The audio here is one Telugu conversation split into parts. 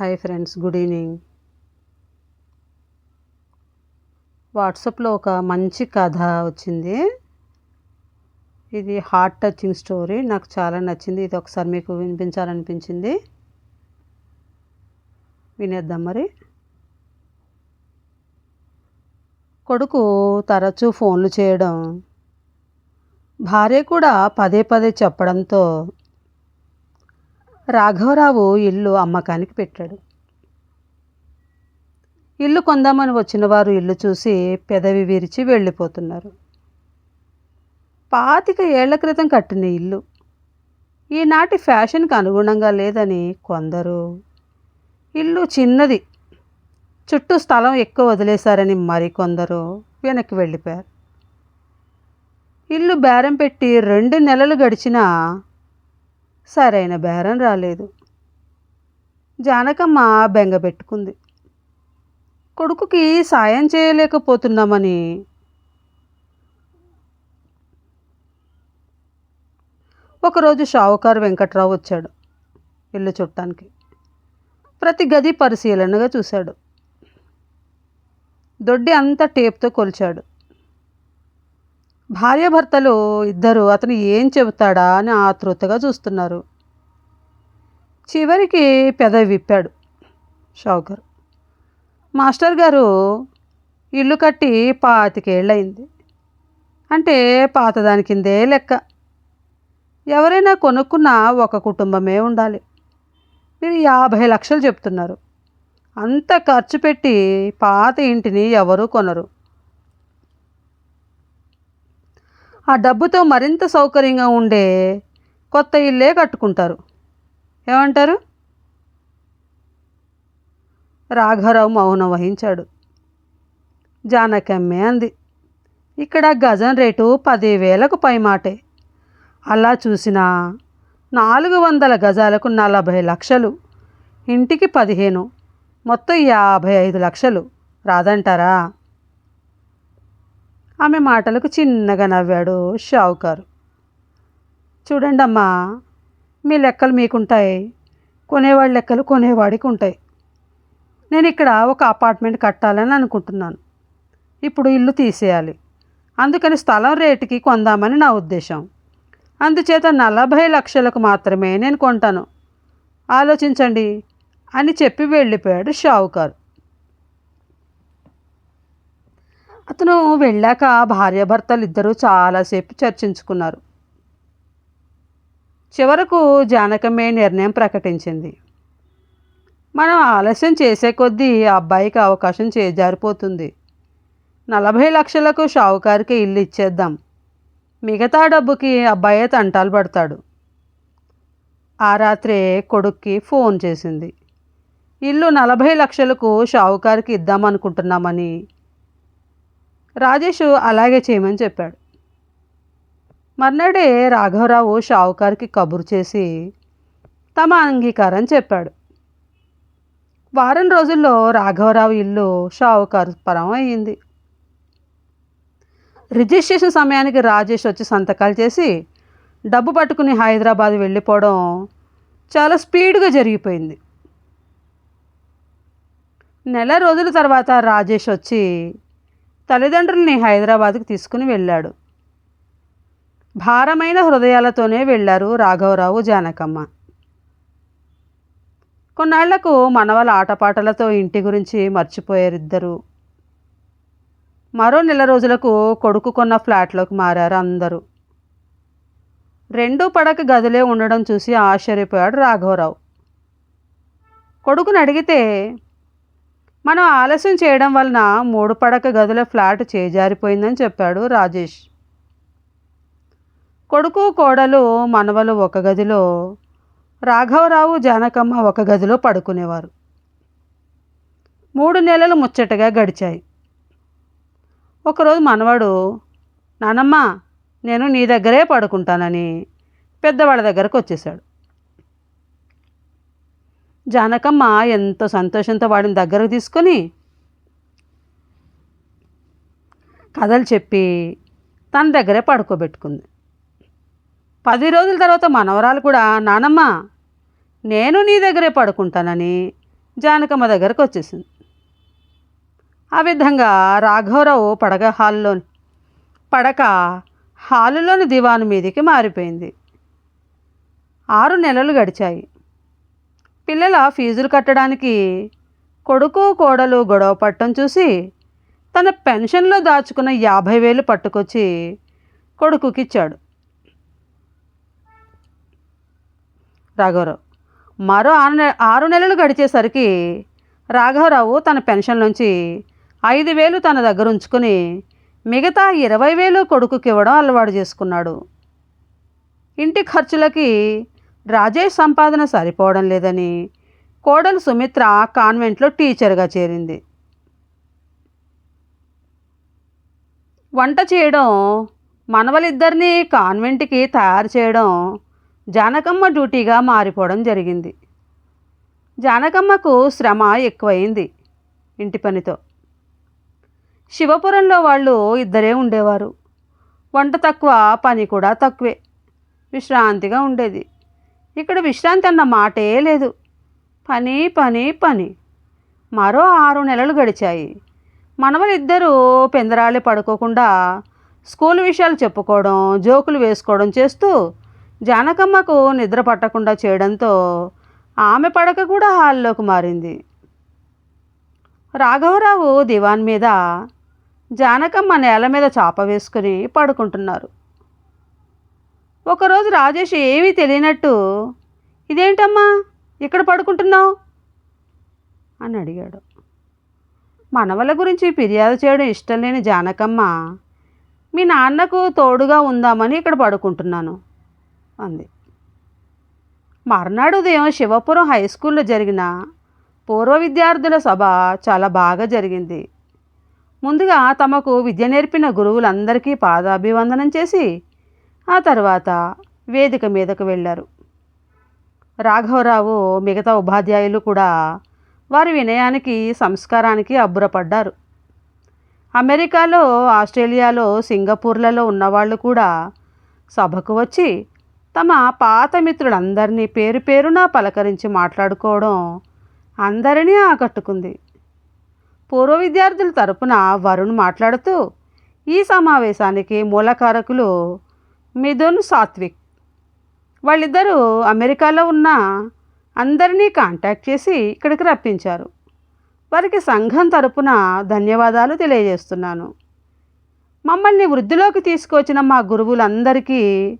Hi friends good evening. వాట్సాప్లో ఒక మంచి కథ వచ్చింది. ఇది హార్ట్ టచింగ్ స్టోరీ నాకు చాలా నచ్చింది. ఇది ఒకసారి మీకు వినిపించాలనిపించింది. వినేద్దాం మరి. కొడుకు తరచూ ఫోన్లు చేయడం భార్య కూడా పదే పదే చెప్పడంతో రాఘవరావు ఇల్లు అమ్మకానికి పెట్టాడు. ఇల్లు కొందామని వచ్చిన వారు ఇల్లు చూసి పెదవి విరిచి వెళ్ళిపోతున్నారు. పాతిక ఏళ్ళ క్రితం కట్టిన ఇల్లు. ఈనాటి ఫ్యాషన్కి అనుగుణంగా లేదని కొందరు. ఇల్లు చిన్నది. చుట్టూ స్థలం ఎక్కువ వదిలేశారని మరికొందరు వెనక్కి వెళ్ళిపోయారు. ఇల్లు బేరం పెట్టి రెండు నెలలు గడిచినా సరైన బేరం రాలేదు. జానకమ్మ బెంగ పెట్టుకుంది. కొడుకుకి సాయం చేయలేకపోతున్నామని ఒకరోజు షావుకారు వెంకట్రావు వచ్చాడు ఇల్లు చుట్టానికి ప్రతి గది పరిశీలనగా చూశాడు. దొడ్డి అంతా టేప్తో కొలిచాడు. భార్యాభర్తలు ఇద్దరు అతను ఏం చెబుతాడా అని ఆతృతగా చూస్తున్నారు. చివరికి పెదవి విప్పాడు షావుకర్. మాస్టర్ గారు ఇల్లు కట్టి పాతికేళ్ళయింది. అంటే పాతదాని కిందే లెక్క. ఎవరైనా కొనుక్కున్న ఒక కుటుంబమే ఉండాలి. మీరు యాభై లక్షలు చెప్తున్నారు. అంత ఖర్చు పెట్టి పాత ఇంటిని ఎవరూ కొనరు. ఆ డబ్బుతో మరింత సౌకర్యంగా ఉండే కొత్త ఇల్లే కట్టుకుంటారు. ఏమంటారు? రాఘవరావు మౌనం వహించాడు. జానకమ్మే అంది. ఇక్కడ గజం రేటు పదివేలకు పైమాటే. అలా చూసినా నాలుగు వందల గజాలకు నలభై లక్షలు. ఇంటికి పదిహేను మొత్తం యాభై ఐదు లక్షలు. రాదంటారా? ఆమె మాటలకు చిన్నగా నవ్వాడు షావుకారు. చూడండి అమ్మా మీ లెక్కలు మీకుంటాయి. కొనేవాడి లెక్కలు కొనేవాడికి ఉంటాయి నేను ఇక్కడ ఒక అపార్ట్మెంట్ కట్టాలని అనుకుంటున్నాను. ఇప్పుడు ఇల్లు తీసేయాలి. అందుకని స్థలం రేటుకి కొందామని నా ఉద్దేశం. అందుచేత నలభై లక్షలకు మాత్రమే నేను కొంటాను. ఆలోచించండి అని చెప్పి వెళ్ళిపోయాడు షావుకారు. అతను వెళ్ళాక భార్యాభర్తలు ఇద్దరూ చాలాసేపు చర్చించుకున్నారు. చివరకు జానకమ్మే నిర్ణయం ప్రకటించింది. మనం ఆలస్యం చేసే కొద్దీ ఆ అబ్బాయికి అవకాశం చేజారిపోతుంది నలభై లక్షలకు షావుకారికి ఇల్లు ఇచ్చేద్దాం. మిగతా డబ్బుకి అబ్బాయే తంటాలు పడతాడు. ఆ రాత్రే కొడుక్కి ఫోన్ చేసింది. ఇల్లు నలభై లక్షలకు షావుకారికి ఇద్దామనుకుంటున్నామని రాజేష్ అలాగే చేయమని చెప్పాడు. మర్నాడే రాఘవరావు షావుకారికి కబురు చేసి తమ అంగీకారం చెప్పాడు. వారం రోజుల్లో రాఘవరావు ఇల్లు షావుకారు పరం అయ్యింది రిజిస్ట్రేషన్ సమయానికి రాజేష్ వచ్చి సంతకాలు చేసి డబ్బు పట్టుకుని హైదరాబాద్ వెళ్ళిపోవడం చాలా స్పీడ్గా జరిగిపోయింది. నెల రోజుల తర్వాత రాజేష్ వచ్చి తల్లిదండ్రుల్ని హైదరాబాద్కి తీసుకుని వెళ్ళాడు. భారమైన హృదయాలతోనే వెళ్ళారు రాఘవరావు జానకమ్మ. కొన్నాళ్ళకు మనవల ఆటపాటలతో ఇంటి గురించి మర్చిపోయారిద్దరు. మరో నెల రోజులకు కొడుకు కొన్న ఫ్లాట్లోకి మారారు అందరూ. రెండు పడక గదిలే ఉండడం చూసి ఆశ్చర్యపోయాడు రాఘవరావు. కొడుకుని అడిగితే మనం ఆలస్యం చేయడం వలన మూడు పడక గదుల ఫ్లాట్ చేజారిపోయిందని చెప్పాడు రాజేష్. కొడుకు కోడలు మనవలు ఒక గదిలో రాఘవరావు జానకమ్మ ఒక గదిలో పడుకునేవారు. మూడు నెలలు ముచ్చటగా గడిచాయి. ఒకరోజు మనవడు నానమ్మ నేను నీ దగ్గరే పడుకుంటానని పెద్దవాళ్ళ దగ్గరకు వచ్చేసాడు జానకమ్మ ఎంతో సంతోషంతో వాడిని దగ్గరకు తీసుకొని కథలు చెప్పి తన దగ్గరే పడుకోబెట్టుకుంది. పది రోజుల తర్వాత మనవరాలు కూడా నానమ్మ నేను నీ దగ్గరే పడుకుంటానని జానకమ్మ దగ్గరకు వచ్చేసింది. ఆ విధంగా రాఘవరావు పడగ హాల్లోని పడక హాలులోని దివాను మీదికి మారిపోయింది. ఆరు నెలలు గడిచాయి. పిల్లల ఫీజులు కట్టడానికి కొడుకు కోడలు గొడవ పట్టం చూసి తన పెన్షన్లో దాచుకున్న యాభై వేలు పట్టుకొచ్చి కొడుకుకి ఇచ్చాడు రాఘవరావు మరో ఆరు నె ఆరు నెలలు గడిచేసరికి రాఘవరావు తన పెన్షన్ నుంచి ఐదు వేలు తన దగ్గర ఉంచుకొని మిగతా ఇరవై వేలు కొడుకుకి ఇవ్వడం అలవాటు చేసుకున్నాడు. ఇంటి ఖర్చులకి రాజేష్ సంపాదన సరిపోవడం లేదని కోడలు సుమిత్ర కాన్వెంట్లో టీచర్గా చేరింది. వంట చేయడం మనవలిద్దరినీ కాన్వెంట్కి తయారు చేయడం జానకమ్మ డ్యూటీగా మారిపోవడం జరిగింది. జానకమ్మకు శ్రమ ఎక్కువైంది ఇంటి పనితో. శివపురంలో వాళ్ళు ఇద్దరే ఉండేవారు. వంట తక్కువ పని కూడా తక్కువే. విశ్రాంతిగా ఉండేది. ఇక్కడ విశ్రాంతి అన్న మాటే లేదు. పని పని పని. మరో ఆరు నెలలు గడిచాయి. మనవలిద్దరూ పెందరాళి పడుకోకుండా స్కూల్ విషయాలు చెప్పుకోవడం జోకులు వేసుకోవడం చేస్తూ జానకమ్మకు నిద్ర పట్టకుండా చేయడంతో ఆమె పడక కూడా హాల్లోకి మారింది. రాఘవరావు దివాన్ మీద జానకమ్మ నేల మీద చాప వేసుకుని పడుకుంటున్నారు. ఒకరోజు రాజేష్ ఏమీ తెలియనట్టు ఇదేంటమ్మా? ఇక్కడ పడుకుంటున్నావు? అని అడిగాడు. మనవల గురించి ఫిర్యాదు చేయడం ఇష్టం లేని జానకమ్మ మీ నాన్నకు తోడుగా ఉందామని ఇక్కడ పడుకుంటున్నాను అంది. మర్నాడు ఉదయం శివపురం హై స్కూల్లో జరిగిన పూర్వ విద్యార్థుల సభ చాలా బాగా జరిగింది. ముందుగా తమకు విద్య నేర్పిన గురువులందరికీ పాదాభివందనం చేసి తర్వాత వేదిక మీదకు వెళ్ళారు. రాఘవరావు మిగతా ఉపాధ్యాయులు కూడా వారి వినయానికి సంస్కారానికి అబ్బురపడ్డారు. అమెరికాలో ఆస్ట్రేలియాలో సింగపూర్లలో ఉన్నవాళ్ళు కూడా సభకు వచ్చి తమ పాత మిత్రులందరినీ పేరు పేరున పలకరించి మాట్లాడుకోవడం అందరినీ ఆకట్టుకుంది. పూర్వ విద్యార్థుల తరపున వరుణ్ మాట్లాడుతూ ఈ సమావేశానికి మూలకారకులు మిథున్ సాత్విక్. వాళ్ళిద్దరూ అమెరికాలో ఉన్న అందరినీ కాంటాక్ట్ చేసి ఇక్కడికి రప్పించారు. వారికి సంఘం తరపున ధన్యవాదాలు తెలియజేస్తున్నాను. మమ్మల్ని వృద్ధిలోకి తీసుకొచ్చిన మా గురువులందరికీ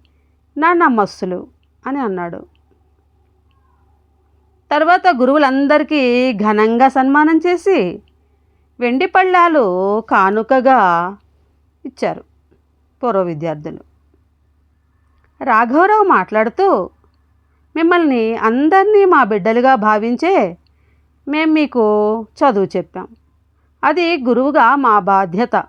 నా నమస్సులు అని అన్నాడు. తర్వాత గురువులందరికీ ఘనంగా సన్మానం చేసి వెండి పళ్ళాలు కానుకగా ఇచ్చారు పూర్వ విద్యార్థులు. రాఘవరావు మాట్లాడుతూ మిమ్మల్ని అందరినీ మా బిడ్డలుగా భావించే మేము మీకు చదువు చెప్పాం. అది గురువుగా మా బాధ్యత.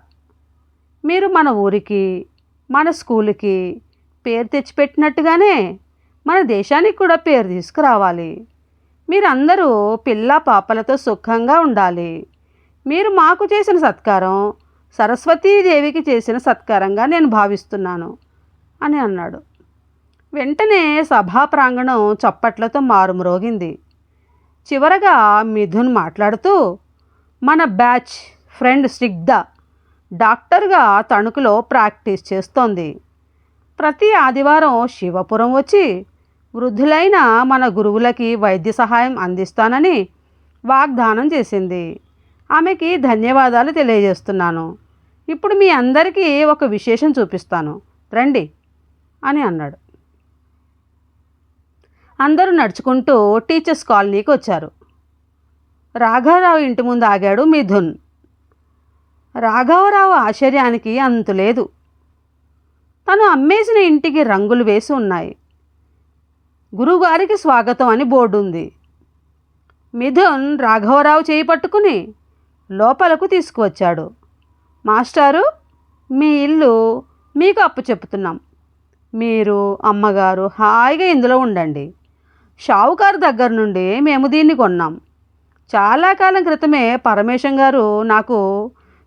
మీరు మన ఊరికి మన స్కూల్కి పేరు తెచ్చిపెట్టినట్టుగానే మన దేశానికి కూడా పేరు తీసుకురావాలి. మీరందరూ పిల్ల పాపలతో సుఖంగా ఉండాలి. మీరు మాకు చేసిన సత్కారం సరస్వతీదేవికి చేసిన సత్కారంగా నేను భావిస్తున్నాను అని అన్నాడు. వెంటనే సభా ప్రాంగణం చప్పట్లతో మారుమ్రోగింది. చివరగా మిథున్ మాట్లాడుతూ మన బ్యాచ్ ఫ్రెండ్ స్నిగ్ధ డాక్టర్గా తణుకులో ప్రాక్టీస్ చేస్తోంది. ప్రతి ఆదివారం శివపురం వచ్చి వృద్ధులైన మన గురువులకి వైద్య సహాయం అందిస్తానని వాగ్దానం చేసింది. ఆమెకి ధన్యవాదాలు తెలియజేస్తున్నాను. ఇప్పుడు మీ అందరికీ ఒక విశేషం చూపిస్తాను. రండి అని అన్నాడు. అందరూ నడుచుకుంటూ టీచర్స్ కాలనీకి వచ్చారు. రాఘవరావు ఇంటి ముందు ఆగాడు మిథున్. రాఘవరావు ఆశ్చర్యానికి అంతులేదు తను అమ్మేసిన ఇంటికి రంగులు వేసి ఉన్నాయి. గురువుగారికి స్వాగతం అని బోర్డు ఉంది మిథున్ రాఘవరావు చేయి పట్టుకుని లోపలకు తీసుకువచ్చాడు. మాస్టారు మీ ఇల్లు మీకు అప్పు చెప్తున్నాం. మీరు అమ్మగారు హాయిగా ఇందులో ఉండండి. షావుకారు దగ్గర నుండి మేము దీన్ని కొన్నాం. చాలా కాలం క్రితమే పరమేశం గారు నాకు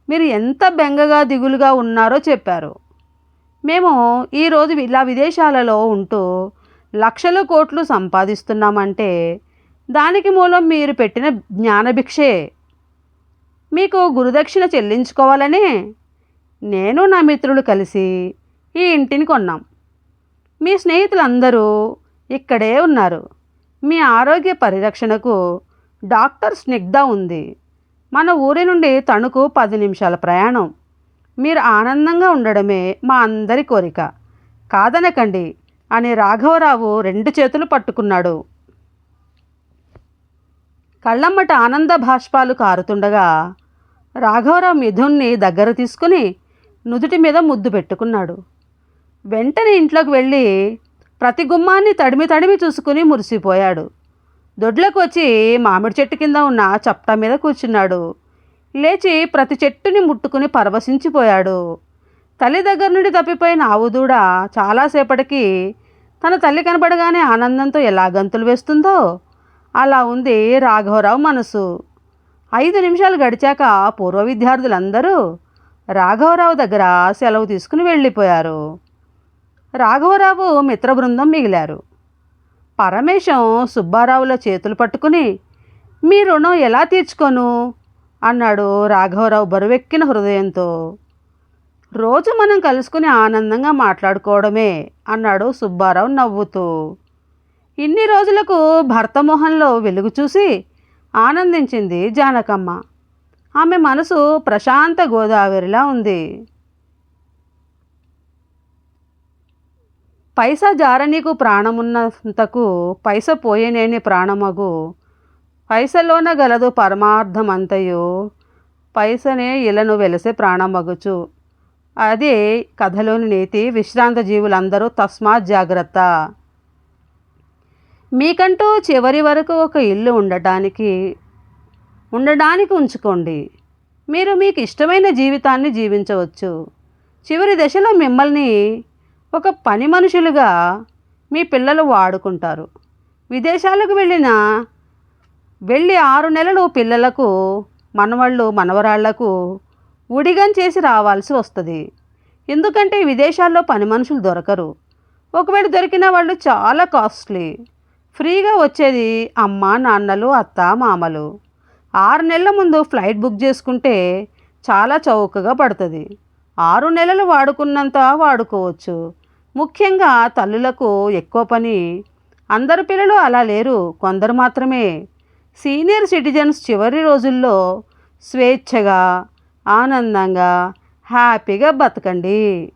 మీరు ఎంత బెంగగా దిగులుగా ఉన్నారో చెప్పారు. మేము ఈరోజు ఇలా విదేశాలలో ఉంటూ లక్షల కోట్లు సంపాదిస్తున్నామంటే దానికి మూలం మీరు పెట్టిన జ్ఞానభిక్షే. మీకు గురుదక్షిణ చెల్లించుకోవాలని నేను నా మిత్రులు కలిసి ఈ ఇంటిని కొన్నాం. మీ స్నేహితులందరూ ఇక్కడే ఉన్నారు. మీ ఆరోగ్య పరిరక్షణకు డాక్టర్ స్నిగ్ధ ఉంది. మన ఊరి నుండి తణుకు పది నిమిషాల ప్రయాణం. మీరు ఆనందంగా ఉండడమే మా అందరి కోరిక. కాదనకండి అని రాఘవరావు రెండు చేతులు పట్టుకున్నాడు. కళ్ళమ్మట ఆనంద భాష్పాలు కారుతుండగా రాఘవరావు మిథున్ని దగ్గర తీసుకుని నుదుటి మీద ముద్దు పెట్టుకున్నాడు. వెంటనే ఇంట్లోకి వెళ్ళి ప్రతి గుమ్మాన్ని తడిమి తడిమి చూసుకుని మురిసిపోయాడు. దొడ్లకు వచ్చి మామిడి చెట్టు కింద ఉన్న చప్టా మీద కూర్చున్నాడు. లేచి ప్రతి చెట్టుని ముట్టుకుని పరవశించిపోయాడు. తల్లి దగ్గర నుండి తప్పిపోయిన ఆవు దూడ చాలాసేపటికి తన తల్లి కనబడగానే ఆనందంతో ఎలా గంతులు వేస్తుందో అలా ఉంది రాఘవరావు మనసు. ఐదు నిమిషాలు గడిచాక పూర్వ విద్యార్థులందరూ రాఘవరావు దగ్గర సెలవు తీసుకుని వెళ్ళిపోయారు. రాఘవరావు మిత్ర బృందం మిగిలారు. పరమేశం సుబ్బారావుల చేతులు పట్టుకుని మీ రుణం ఎలా తీర్చుకోను? అన్నాడు రాఘవరావు బరువెక్కిన హృదయంతో. రోజు మనం కలుసుకుని ఆనందంగా మాట్లాడుకోవడమే అన్నాడు సుబ్బారావు నవ్వుతూ. ఇన్ని రోజులకు భర్త మొహంలో వెలుగు చూసి ఆనందించింది జానకమ్మ. ఆమె మనసు ప్రశాంత గోదావరిలా ఉంది. పైసా జారనీకు ప్రాణమున్నంతకు పైస పోయేనేని ప్రాణమగు. పైసలోన గలదు పరమార్థమంతయు. పైసనే ఇలను వెలసే ప్రాణమగుచు. అదే కథలోని నీతి విశ్రాంత జీవులందరూ తస్మాత్ జాగ్రత్త. మీకంటూ చివరి వరకు ఒక ఇల్లు ఉండటానికి ఉండడానికి ఉంచుకోండి. మీరు మీకు ఇష్టమైన జీవితాన్ని జీవించవచ్చు. చివరి దశలో మిమ్మల్ని ఒక పని మనుషులుగా మీ పిల్లలు వాడుకుంటారు. విదేశాలకు వెళ్ళిన వెళ్ళి ఆరు నెలలు పిల్లలకు మనవాళ్ళు మనవరాళ్ళకు ఉడిగం చేసి రావాల్సి వస్తుంది. ఎందుకంటే విదేశాల్లో పని మనుషులు దొరకరు. ఒకవేళ దొరికిన వాళ్ళు చాలా కాస్ట్లీ. ఫ్రీగా వచ్చేది అమ్మ నాన్నలు అత్త మామలు. ఆరు నెలల ముందు ఫ్లైట్ బుక్ చేసుకుంటే చాలా చౌకగా పడుతుంది. ఆరు నెలలు వాడుకున్నంత వాడుకోవచ్చు. ముఖ్యంగా తల్లులకు ఎక్కువ పని. అందరు పిల్లలు అలా లేరు. కొందరు మాత్రమే. సీనియర్ సిటిజన్స్ చివరి రోజుల్లో స్వేచ్ఛగా ఆనందంగా హ్యాపీగా బతకండి.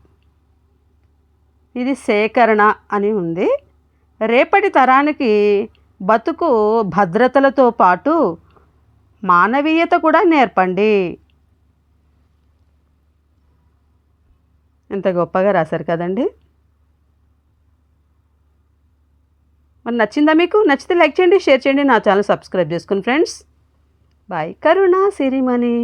ఇది సేకరణ అని ఉంది. రేపటి తరానికి బతుకు భద్రతలతో పాటు మానవీయత కూడా నేర్పండి. ఇంత గొప్పగా రాశారు కదండి. మరి నచ్చిందా మీకు? నచ్చితే లైక్ చేయండి షేర్ చేయండి నా ఛానల్ సబ్స్క్రైబ్ చేసుకోండి ఫ్రెండ్స్. బాయ్. కరుణ సిరిమణి.